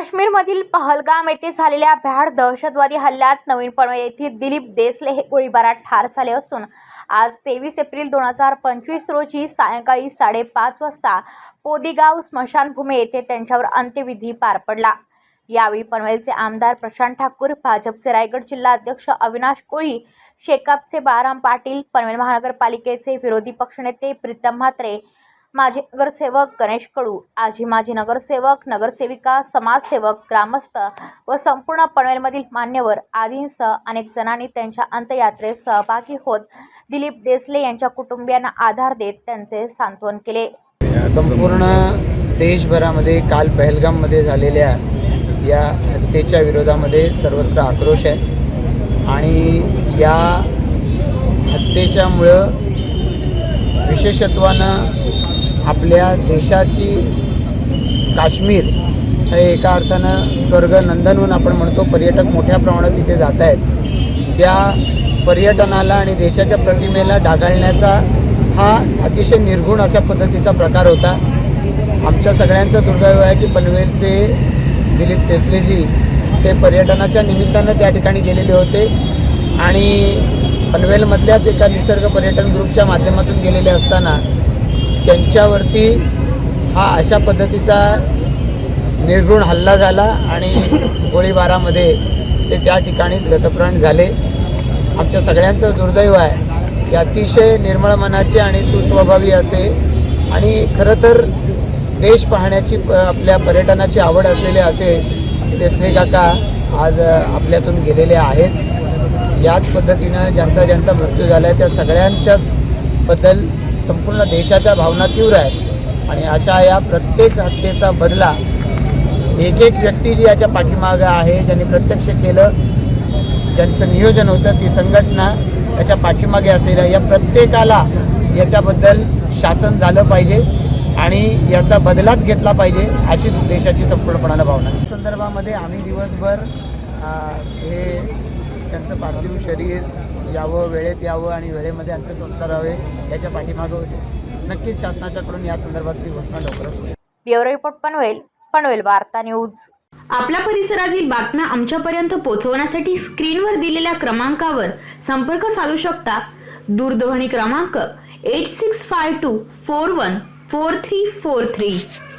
काश्मीरमधील पहलगाम येथे झालेल्या भ्याड दहशतवादी हल्ल्यात नवीन पनवेल येथील दिलीप देसले हे गोळीबारात ठार झाले असून आज तेवीस एप्रिल दोन हजार पंचवीस रोजी सायंकाळी साडेपाच वाजता पोदिगाव स्मशानभूमी येथे त्यांच्यावर अंत्यविधी पार पडला. यावेळी पनवेलचे आमदार प्रशांत ठाकूर भाजपचे रायगड जिल्हा अध्यक्ष अविनाश कोळी शेकापचे बाराम पाटील पनवेल महानगरपालिकेचे विरोधी पक्षनेते प्रीतम म्हात्रे माजी नगरसेवक गणेश कडू आजी माजी नगरसेवक नगरसेविका समाजसेवक ग्रामस्थ व संपूर्ण पनवेलमधील मान्यवर आदींसह अनेक जणांनी त्यांच्या अंत्ययात्रेत सहभागी होत दिलीप देसले यांच्या कुटुंबियांना आधार देत त्यांचे सांत्वन केले. संपूर्ण देशभरामध्ये काल पहलगाममध्ये झालेल्या या हत्येच्या विरोधामध्ये सर्वत्र आक्रोश आहे. आणि या हत्येच्यामुळं विशेषत्वानं आपल्या देशाची काश्मीर हे एका अर्थानं स्वर्ग नंदनवन आपण म्हणतो. पर्यटक मोठ्या प्रमाणात तिथे जात आहेत. त्या पर्यटनाला आणि देशाच्या प्रतिमेला डागाळण्याचा हा अतिशय निर्गुण अशा पद्धतीचा प्रकार होता. आमच्या सगळ्यांचं दुर्दैव आहे की पनवेलचे दिलीप देसलेजी ते पर्यटनाच्या निमित्तानं त्या ठिकाणी गेलेले होते आणि पनवेलमधल्याच एका निसर्ग पर्यटन ग्रुपच्या माध्यमातून गेलेले असताना त्यांच्यावरती हा अशा पद्धतीचा निर्गुण हल्ला झाला आणि गोळीबारामध्ये ते त्या ठिकाणीच गतप्राण झाले. आमच्या सगळ्यांचं दुर्दैव आहे. की अतिशय निर्मळ मनाचे आणि सुस्वभावी असे आणि खरं तर देश पाहण्याची प- आपल्या पर्यटनाची आवड असलेले असे देसले काका आज आपल्यातून गेलेले आहेत. याच पद्धतीनं ज्यांचा ज्यांचा मृत्यू झाला आहे त्या सगळ्यांच्याच बद्दल संपूर्ण देशाच्या भावना तीव्र आहेत. आणि अशा या प्रत्येक हत्येचा बदला एक एक व्यक्ती जी याच्या पाठीमागं आहे ज्यांनी प्रत्यक्ष केलं ज्यांचं नियोजन होतं ती संघटना त्याच्या पाठीमागे असेल. या प्रत्येकाला याच्याबद्दल शासन झालं पाहिजे आणि याचा बदलाच घेतला पाहिजे अशीच देशाची संपूर्णपणाला भावना या संदर्भामध्ये आम्ही दिवसभर हे त्यांचं पार्थिव शरीर यावं वेळेत यावं आणि वेळेमध्ये अंत्यसंस्कार व्हावे याच्या पाठीमागं होते. नक्कीच शासनाच्याकडून या संदर्भातली घोषणा लवकरच होईल. ब्युरो रिपोर्ट पनवेल पनवेल वार्ता न्यूज. आपल्या परिसरातील बातम्या आमच्यापर्यंत पोहोचवण्यासाठी स्क्रीनवर दिलेल्या क्रमांकावर संपर्क साधू शकता. दूरध्वनी क्रमांक eight six five two four one four three four three